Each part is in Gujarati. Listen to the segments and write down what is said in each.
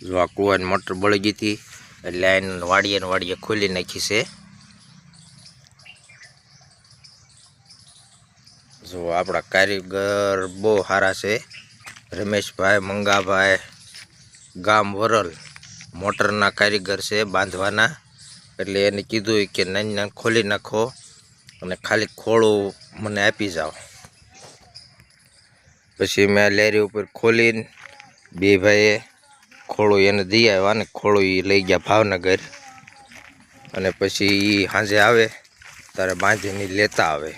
જો આ કૂવાની મોટર બળી ગઈ હતી એટલે આઈને વાડીએ ને વાડીએ ખોલી નાખી છે જો આપણા કારીગર બહુ સારા છે રમેશભાઈ મંગાભાઈ ગામ વરલ મોટરના કારીગર છે બાંધવાના એટલે એને કીધું કે નાની નાની ખોલી નાખો અને ખાલી ખોળું મને આપી જાઓ પછી મેં લેરી ઉપર ખોલીને બે ભાઈએ ખોળું એને દઈ આવ્યા ને ખોળું એ લઈ ગયા ભાવનગર. અને પછી એ સાંજે આવે ત્યારે બાંધીને લેતા આવે.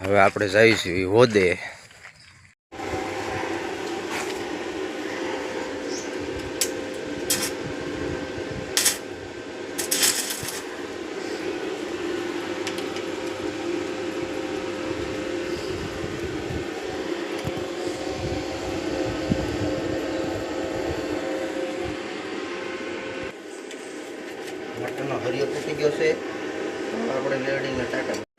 હવે આપણે જઈશું એ હોદે. ગયો છે. આપણે હાલો ટાકા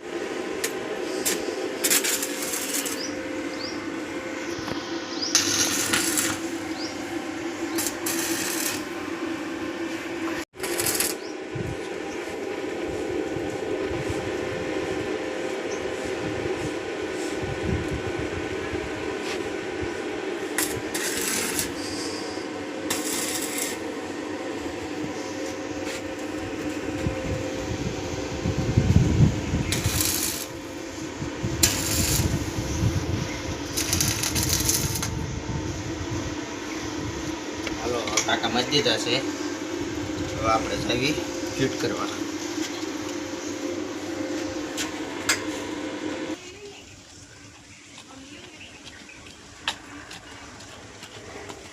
મત મસ્જિદ હશે હવે આપણે જવી ફિટ કરવા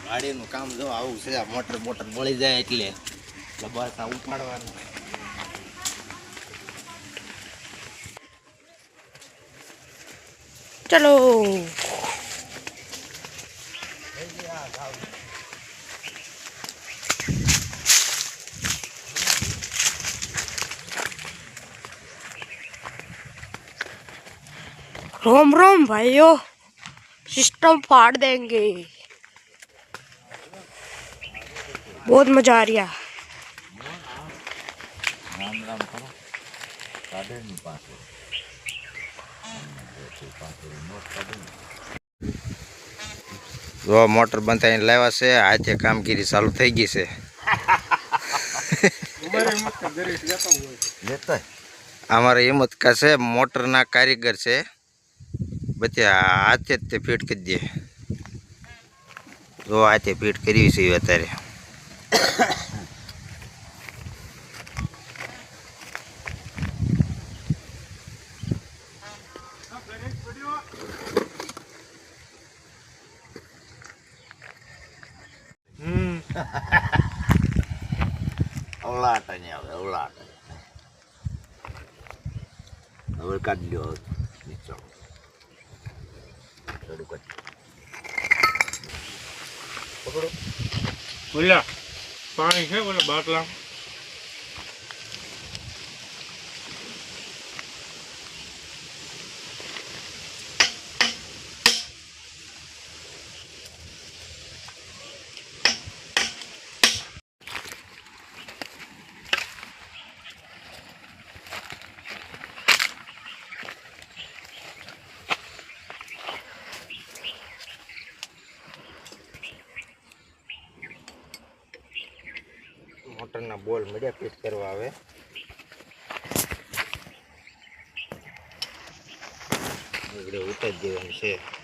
ગાડીનું કામ જો આવું છે મોટર મોટર મળી જાય એટલે એટલે બસ આ ઉપાડવાનું. ચલો. रोम रोम भाइयों सिस्टम फाड़ देंगे बहुत मजा आ रहा જો મોટર બંધાઈને લાવ્યા છે હાથે કામગીરી ચાલુ થઈ ગઈ છે અમારે હિંમત કા છે મોટરના કારીગર છે બધી હાથે જ તે ફિટ કરી દે જો હાથે ફિટ કરી છે અત્યારે અવલાટ નહીં આવે અવલાટ હવે કાઢી લ્યો નીચો થોડું પાણી છે બોલો બાટલા. મોટરના બોલ મળ્યા ફિટ કરવા આવે. ઉતારી દેવાનું છે.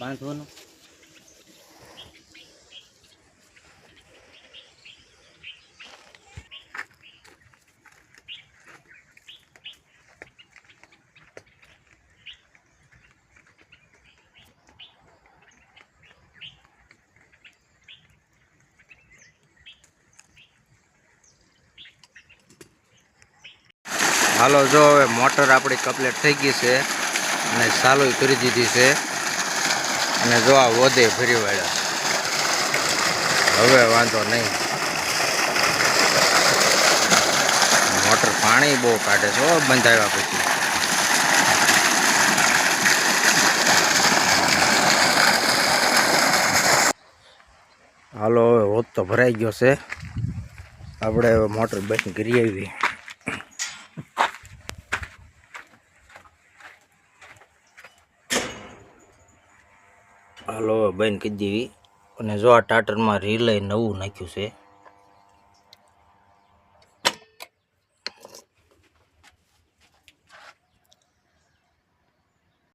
બાંધવાનું. હાલો, જો હવે મોટર આપણી કમ્પ્લીટ થઈ ગઈ છે અને ચાલુ કરી દીધી છે. અને જો આ વધે ફરી વળ્યા હવે વાંધો નહીં. મોટર પાણી બહુ કાઢે છે બંધાવ્યા પછી. હાલો, હવે હોત તો ભરાઈ ગયો છે. આપણે મોટર બંધ કરી આવી હાલો હવે બંધ કરી દેવી અને જો આ ટાટરમાં રિલે નવું નાખ્યું છે